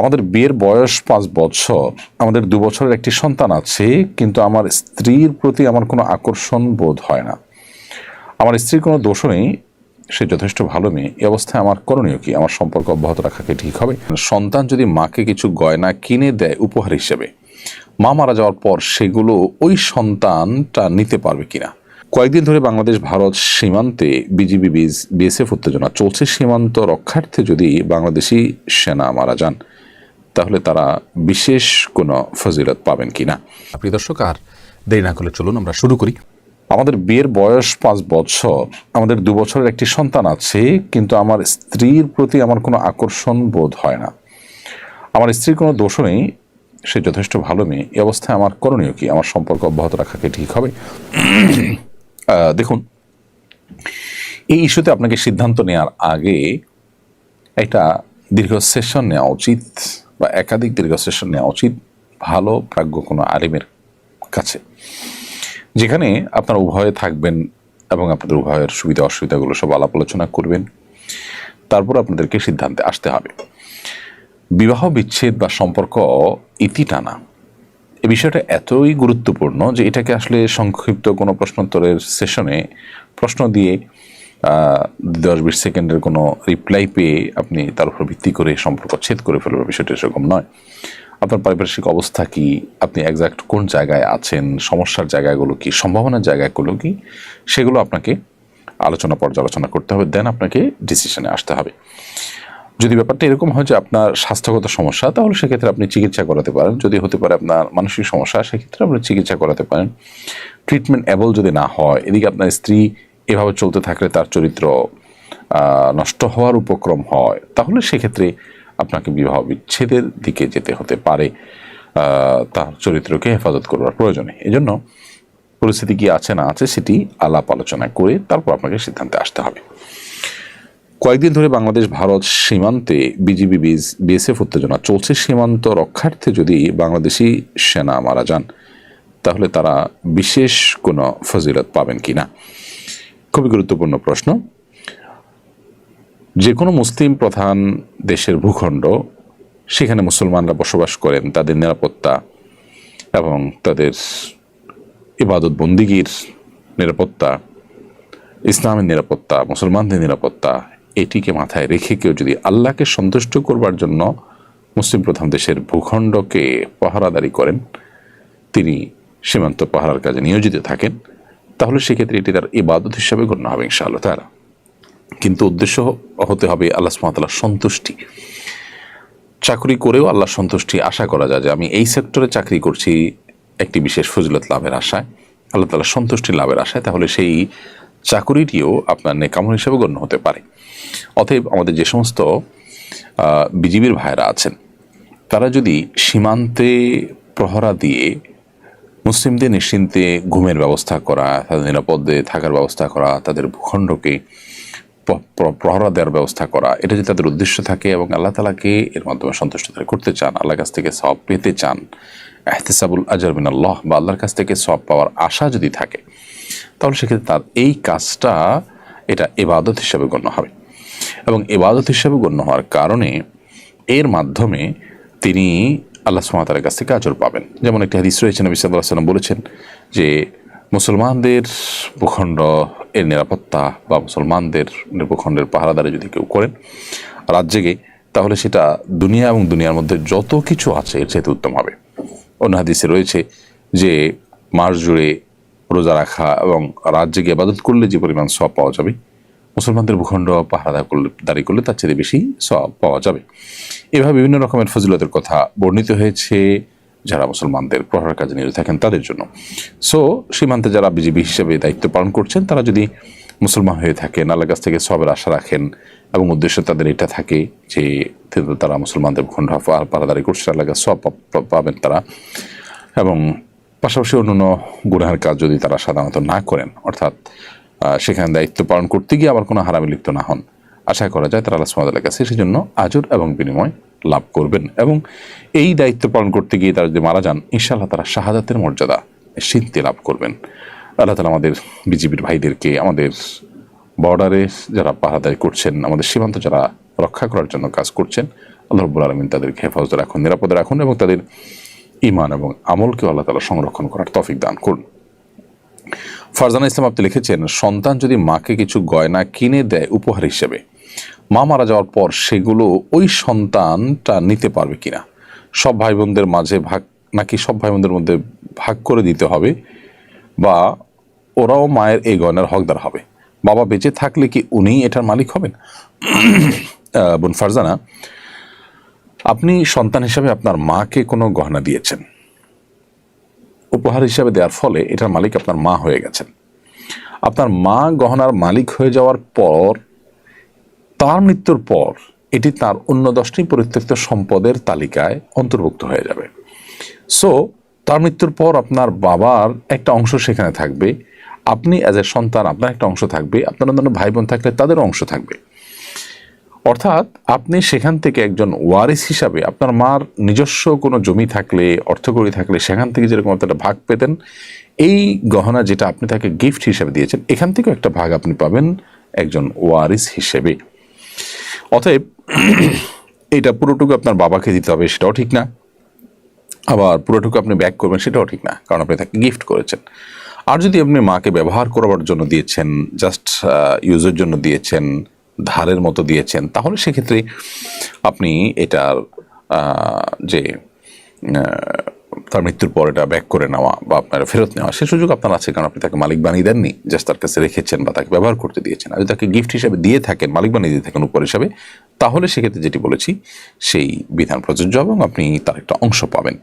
আমাদের বিয়ের বয়স পাঁচ বছর, আমাদের দু বছরের একটি সন্তান আছে, কিন্তু আমার স্ত্রীর প্রতি আমার কোনো আকর্ষণ বোধ হয় না। আমার স্ত্রীর কোনো দোষও নেই, সে যথেষ্ট ভালো মেয়ে। এই অবস্থায় আমার করণীয় কি? আমার সম্পর্ক অব্যাহত রাখাকে ঠিক হবে? সন্তান যদি মাকে কিছু গয়না কিনে দেয় উপহার হিসেবে, মা মারা যাওয়ার পর সেগুলো ওই সন্তানটা নিতে পারবে কিনা? কয়েকদিন ধরে বাংলাদেশ, ভারত সীমান্তে বিজিবি, বিএসএফ উত্তেজনা। চলছে সীমান্ত রক্ষার্থে যদি বাংলাদেশি সেনা মারা যান। তাহলে তারা বিশেষ কোনো ফজিলত পাবেন কিনা। প্রিয় দর্শক আর দেরি না করলে চলুন আমরা শুরু করি। আমাদের বিয়ের বয়স পাঁচ বছর। আমাদের দু বছরের একটি সন্তান আছে কিন্তু আমার স্ত্রীর প্রতি আমার কোনো আকর্ষণ বোধ হয় না। আমার স্ত্রীর কোনো দোষও নেই সে যথেষ্ট ভালো মেয়ে। এই অবস্থায় আমার করণীয় কি? আমার সম্পর্ক অব্যাহত রাখাকে ঠিক হবে? দেখুন এই ইস্যুতে আপনাকে সিদ্ধান্ত নেওয়ার আগে একটা দীর্ঘ সেশন নেওয়া উচিত। বা একাধিক দীর্ঘ সেশন নেওয়া উচিত ভালো প্রাজ্ঞ কোনো আলিমের কাছে। যেখানে আপনারা উভয়ে থাকবেন এবং আপনাদের উভয়ের সুবিধা অসুবিধাগুলো সব আলাপ আলোচনা করবেন। তারপর আপনাদেরকে সিদ্ধান্তে আসতে হবে। বিবাহ বিচ্ছেদ বা সম্পর্ক ইতি টানা। এ বিষয়টা এতই গুরুত্বপূর্ণ যে এটাকে আসলে সংক্ষিপ্ত কোনো প্রশ্নোত্তরের সেশনে প্রশ্ন দিয়ে দশ বিশ সেকেন্ডের কোনো রিপ্লাই পেয়ে আপনি তার উপর ভিত্তি করে সম্পর্ক ছেদ করে ফেলবেন বিষয়টা সেরকম নয়। আপনার পারিপার্শ্বিক অবস্থা কি? আপনি একজাক্ট কোন জায়গায় আছেন? সমস্যার জায়গাগুলো কি? সম্ভাবনার জায়গাগুলো কি? সেগুলো আপনাকে আলোচনা পর্যালোচনা করতে হবে দেন আপনাকে ডিসিশনে আসতে হবে। যদি ব্যাপারটা এরকম হয় যে আপনার স্বাস্থ্যগত সমস্যা, তাহলে সেক্ষেত্রে আপনি চিকিৎসা করাতে পারেন। যদি হতে পারে আপনার মানসিক সমস্যা, সেক্ষেত্রে আপনি চিকিৎসা করাতে পারেন। ট্রিটমেন্ট অ্যাবল যদি না হয়, এদিকে আপনার স্ত্রী এভাবে চলতে থাকলে তার চরিত্র নষ্ট হওয়ার উপক্রম হয়, তাহলে সেক্ষেত্রে আপনাকে বিবাহ বিচ্ছেদের দিকে যেতে হতে পারে। তার চরিত্রকে হেফাজত করবার প্রয়োজনে। এজন্য পরিস্থিতি কি আছে না আছে সেটি আলাপ আলোচনা করে তারপর আপনাকে সিদ্ধান্তে আসতে হবে। কয়েকদিন ধরে বাংলাদেশ, ভারত সীমান্তে বিজিবি বিএসএফ উত্তেজনা চলছে। সীমান্ত রক্ষার্থে যদি বাংলাদেশি সেনা মারা যান, তাহলে তারা বিশেষ কোনো ফজিলত পাবেন কিনা? খুবই গুরুত্বপূর্ণ প্রশ্ন। যে কোনো মুসলিম প্রধান দেশের ভূখণ্ড, সেখানে মুসলমানরা বসবাস করেন, তাদের নিরাপত্তা এবং তাদের ইবাদত বন্দিগির নিরাপত্তা, ইসলামের নিরাপত্তা, মুসলমানদের নিরাপত্তা, এটিকে মাথায় রেখে কেউ যদি আল্লাহকে সন্তুষ্ট করবার জন্য মুসলিম প্রধান দেশের ভূখণ্ডকে পাহারাদারি করেন, তিনি সীমান্ত পাহারার কাজে নিয়োজিত থাকেন। তাহলে সেক্ষেত্রে এটি তার ইবাদত হিসাবে গণ্য হবে ইনশাআল্লাহ তারা কিন্তু উদ্দেশ্য হতে হবে আল্লাহ সুমাতাল্লাহ সন্তুষ্টি। চাকরি করেও আল্লাহ সন্তুষ্টি আশা করা যায় যে আমি এই সেক্টরে চাকরি করছি একটি বিশেষ ফজিলত লাভের আশায়, আল্লাহ তালা সন্তুষ্টি লাভের আশায়, তাহলে সেই চাকরিটিও আপনার নেকামল হিসেবে গণ্য হতে পারে। অতএব আমাদের যে সমস্ত বিজিবির ভাইরা আছেন, তারা যদি সীমান্তে প্রহরা দিয়ে মুসলিমদের নিশ্চিন্তে ঘুমের ব্যবস্থা করা, তাদের নিরাপদে থাকার ব্যবস্থা করা, তাদের ভূখণ্ডকে প্রহরা দেওয়ার ব্যবস্থা করা, এটা যদি তাদের উদ্দেশ্য থাকে এবং আল্লাহ তালাকে এর মাধ্যমে সন্তুষ্ট করতে চান, আল্লাহর কাছ থেকে সব পেতে চান, এহতেসাবুল আজর বিন আল্লাহ বা আল্লাহর কাছ থেকে সব পাওয়ার আশা যদি থাকে, তাহলে সেক্ষেত্রে তার এই কাজটা এটা এবাদত হিসাবে গণ্য হবে। এবং এবাদত হিসাবে গণ্য হওয়ার কারণে এর মাধ্যমে তিনি আল্লাহ সুমাতার কাছ থেকে আজর পাবেন। যেমন একটি হাদিস রয়েছে, নবী সাল্লাহ সাল্লাম বলেছেন যে, মুসলমানদের ভূখণ্ড এর নিরাপত্তা বা মুসলমানদের ভূখণ্ডের পাহারাদারি যদি কেউ করেন রাত জেগে, তাহলে সেটা দুনিয়া এবং দুনিয়ার মধ্যে যত কিছু আছে এর চাইতে উত্তম হবে। অন্য হাদিসে রয়েছে যে, মাস জুড়ে রোজা রাখা এবং রাত জেগে আবাদত করলে যে পরিমাণ সব পাওয়া যাবে মুসলমানদের ভূখণ্ড পাহারা করলে, দাঁড়ি করলে তার চেয়ে বেশি সব পাওয়া যাবে। এভাবে বিভিন্ন রকমের ফজিলতের কথা বর্ণিত হয়েছে যারা মুসলমানদের প্রহার কাজে নিয়োজিত থাকেন তাদের জন্য। সো সীমান্তে যারা বিজিবি হিসেবে দায়িত্ব পালন করছেন, তারা যদি মুসলমান হয়ে থাকেন আল্লাহ কাছ থেকে সবের আশা রাখেন এবং উদ্দেশ্য তাদের এটা থাকে যে তারা মুসলমানদের ভূখণ্ড পাহারাদারি করছে আল্লাহ সব পাবেন তারা। এবং পাশাপাশি অন্যান্য গুনাহের কাজ যদি তারা সাধারণত না করেন, অর্থাৎ সেখানে দায়িত্ব পালন করতে গিয়ে আবার কোনো হারামি লিপ্ত না হন। আশা করা যায় তারা আল্লাহ কাছে সেই জন্য আজর এবং বিনিময় লাভ করবেন এবং এই দায়িত্ব পালন করতে গিয়ে তারা যদি মারা যান, ইনশাআল্লাহ তারা শাহাদাতের মর্যাদা নিশ্চিন্তে লাভ করবেন। আল্লাহ তালা আমাদের বিজিবির ভাইদেরকে আমাদের বর্ডারে যারা পাহারাদারি করছেন, আমাদের সীমান্ত যারা রক্ষা করার জন্য কাজ করছেন, আল্লাহ রব্বুল আলমিন তাদেরকে হেফাজতে রাখুন, নিরাপদে রাখুন এবং তাদের ইমান এবং আমলকেও আল্লাহ তালা সংরক্ষণ করার তফিক দান করুন। ফারজানা ইসলাম আপনি লিখেছেন, সন্তান যদি মাকে কিছু গয়না কিনে দেয় উপহার হিসেবে, মা মারা যাওয়ার পর সেগুলো ওই সন্তানটা নিতে পারবে কিনা? সব ভাই বোনদের মাঝে ভাগ, নাকি সব ভাই বোনদের মধ্যে ভাগ করে দিতে হবে, বা ওরাও মায়ের এই গয়নার হকদার হবে? বাবা বেঁচে থাকলে কি উনি এটার মালিক হবেন? বোন ফারজানা, আপনি সন্তান হিসাবে আপনার মাকে কোনো গহনা দিয়েছেন। উপহার হিসাবে দেওয়ার ফলে এটার মালিক আপনার মা হয়ে গেছেন। আপনার মা গহনার মালিক হয়ে যাওয়ার পর, তার মৃত্যুর পর, এটি তার অন্য দশটি পরিত্যক্ত সম্পদের তালিকায় অন্তর্ভুক্ত হয়ে যাবে। সো তার মৃত্যুর পর আপনার বাবার একটা অংশ সেখানে থাকবে। আপনি অ্যাজ এ সন্তান, আপনার একটা অংশ থাকবে। আপনার অন্যান্য ভাই বোন থাকলে তাদেরও অংশ থাকবে। অর্থাৎ আপনি সেখান থেকে একজন ওয়ারিস হিসাবে আপনার মার নিজস্ব কোনো জমি থাকলে অর্থকরী থাকলে, সেখান থেকে যেরকম একটা ভাগ পেতেন, এই গহনা যেটা আপনি তাকে গিফট হিসেবে দিয়েছেন, এখান থেকেও একটা ভাগ আপনি পাবেন একজন ওয়ারিস হিসেবে। অতএব, এটা পুরোটুকু আপনার বাবাকে দিতে হবে, সেটাও ঠিক না। আবার পুরোটুকু আপনি ব্যাক করবেন, সেটাও ঠিক না, কারণ আপনি তাকে গিফট করেছেন। আর যদি আপনি মাকে ব্যবহার করবার জন্য দিয়েছেন জাস্ট ইউজের জন্য দিয়েছেন ধারের মতো দিয়েছেন, তাহলে সেক্ষেত্রে আপনি এটার যে তার মৃত্যুর পর এটা ব্যাক করে নেওয়া বা আপনার ফেরত নেওয়া, সে সুযোগ আপনার আছে, কারণ আপনি তাকে মালিক বানিয়ে দেননি জাস্ট তার কাছে রেখেছেন বা তাকে ব্যবহার করতে দিয়েছেন। আর তাকে গিফট হিসেবে দিয়ে থাকেন, মালিক বানিয়ে দিয়ে থাকেন উপর হিসাবে, তাহলে সেক্ষেত্রে যেটি বলেছি, সেই বিধান প্রযোজ্য এবং আপনি তার একটা অংশ পাবেন।